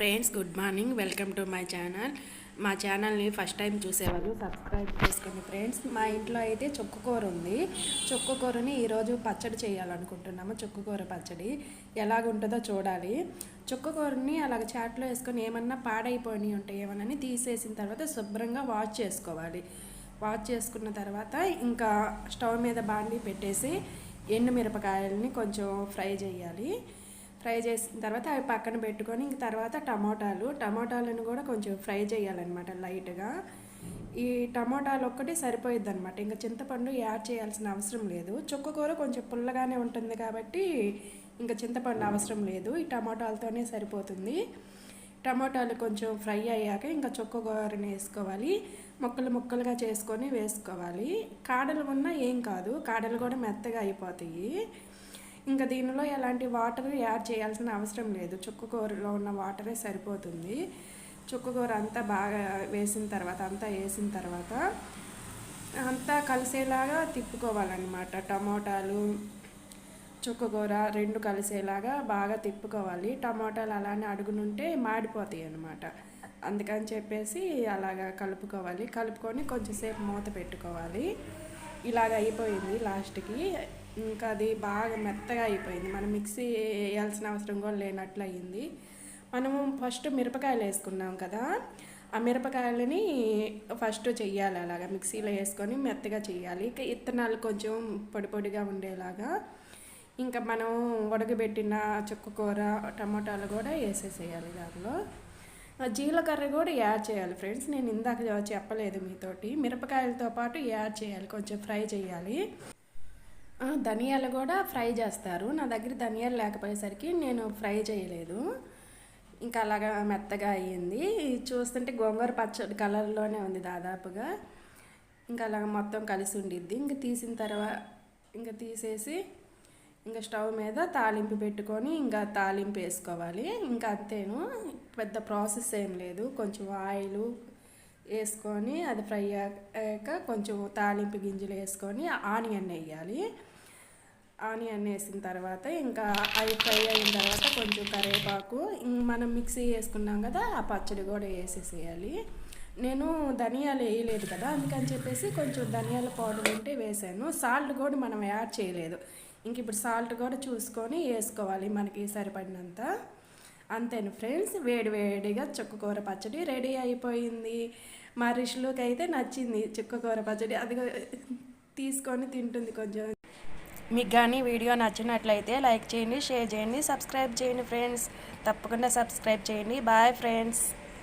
Friends good morning. Welcome to my channel. మా ఛానల్ని first time చూసేవాళ్ళు సబ్స్క్రైబ్ చేసుకోండి ఫ్రెండ్స్. మా ఇంట్లో అయితే చుక్కకూర ఉంది. చుక్కకూరని ఈరోజు పచ్చడి చేయాలనుకుంటున్నాము. చుక్కకూర పచ్చడి ఎలాగుంటుందో చూడాలి. చుక్కకూరని అలాగ చాట్లో వేసుకొని ఏమన్నా పాడైపోయినాయి ఉంటాయి ఏమన్నా తీసేసిన తర్వాత శుభ్రంగా వాష్ చేసుకోవాలి. వాష్ చేసుకున్న తర్వాత ఇంకా స్టవ్ మీద బాండి పెట్టేసి ఎండు మిరపకాయలని కొంచెం ఫ్రై చేయాలి. ఫ్రై చేసిన తర్వాత అవి పక్కన పెట్టుకొని ఇంక తర్వాత టమోటాలు. టమోటాలను కూడా కొంచెం ఫ్రై చేయాలన్నమాట లైట్గా. ఈ టమోటాలు ఒక్కటి సరిపోయిద్ది అనమాట ఇంకా చింతపండు యాడ్ చేయాల్సిన అవసరం లేదు. చుక్కకూర కొంచెం పుల్లగానే ఉంటుంది కాబట్టి ఇంకా చింతపండు అవసరం లేదు. ఈ టమోటాలతోనే సరిపోతుంది. టమోటాలు కొంచెం ఫ్రై అయ్యాక ఇంకా చుక్కకూరని వేసుకోవాలి. ముక్కలు ముక్కలుగా చేసుకొని వేసుకోవాలి. కాడలు ఉన్నా ఏం కాదు. కాడలు కూడా మెత్తగా అయిపోతాయి. ఇంకా దీనిలో ఎలాంటి వాటర్ యాడ్ చేయాల్సిన అవసరం లేదు. చుక్కకూరలో ఉన్న వాటరే సరిపోతుంది. చుక్కకూర అంతా బాగా వేసిన తర్వాత అంతా వేసిన తర్వాత అంతా కలిసేలాగా తిప్పుకోవాలన్నమాట. టమోటాలు చుక్కకూర రెండు కలిసేలాగా బాగా తిప్పుకోవాలి. టమోటాలు అలానే అడుగునుంటే మాడిపోతాయి అన్నమాట. అందుకని చెప్పేసి అలాగా కలుపుకోవాలి. కలుపుకొని కొంచెంసేపు మూత పెట్టుకోవాలి. ఇలాగ అయిపోయింది లాస్ట్కి. ఇంకా అది బాగా మెత్తగా అయిపోయింది. మనం మిక్సీ వేయాల్సిన అవసరం కూడా లేనట్లు అయింది. మనము ఫస్ట్ మిరపకాయలు వేసుకున్నాం కదా. ఆ మిరపకాయలని ఫస్ట్ చెయ్యాలి అలాగా. మిక్సీలో వేసుకొని మెత్తగా చేయాలి ఇక ఇత్తనాలు కొంచెం పొడి పొడిగా ఉండేలాగా. ఇంకా మనం ఉడకబెట్టిన చుక్కకూర టమాటాలు కూడా వేసేసేయాలి దానిలో జీలకర్ర కూడా యాడ్ చేయాలి ఫ్రెండ్స్. నేను ఇందాక చెప్పలేదు మీతోటి. మిరపకాయలతో పాటు యాడ్ చేయాలి. కొంచెం ఫ్రై చేయాలి ధనియాలు కూడా ఫ్రై చేస్తారు. నా దగ్గర ధనియాలు లేకపోయేసరికి నేను ఫ్రై చేయలేదు. ఇంకా అలాగా మెత్తగా అయ్యింది. చూస్తుంటే గోంగూర పచ్చడి కలర్లోనే ఉంది దాదాపుగా. ఇంకా అలాగా మొత్తం కలిసి ఉండిద్ది. ఇంకా తీసిన తర్వాత ఇంకా తీసేసి ఇంకా స్టవ్ మీద తాలింపు పెట్టుకొని ఇంకా తాలింపు వేసుకోవాలి. ఇంకా అంతేను. పెద్ద ప్రాసెస్ ఏం లేదు. కొంచెం ఆయిల్ వేసుకొని అది ఫ్రై అయ్యాక కొంచెం తాలింపు గింజలు వేసుకొని ఆనియన్ వేయాలి. ఆనియన్ వేసిన తర్వాత ఇంకా అవి ఫ్రై అయిన తర్వాత కొంచెం కరివేపాకు మనం మిక్సీ వేసుకున్నాం కదా ఆ పచ్చడి కూడా వేసేసేయాలి. నేను ధనియాలు వేయలేదు కదా అందుకని చెప్పేసి కొంచెం ధనియాల పౌడర్ ఉంటే వేసాను. సాల్ట్ కూడా మనం యాడ్ చేయలేదు. ఇంక ఇప్పుడు సాల్ట్ కూడా చూసుకొని వేసుకోవాలి మనకి సరిపడినంత. అంతేను ఫ్రెండ్స్ వేడి వేడిగా చుక్కకూర పచ్చడి రెడీ అయిపోయింది. మా రిషులోకి అయితే నచ్చింది చుక్కకూర పచ్చడి. అది తీసుకొని తింటుంది కొంచెం. మీకు కానీ వీడియో నచ్చినట్లయితే లైక్ చేయండి షేర్ చేయండి సబ్స్క్రైబ్ చేయండి ఫ్రెండ్స్. తప్పకుండా సబ్స్క్రైబ్ చేయండి. Bye friends.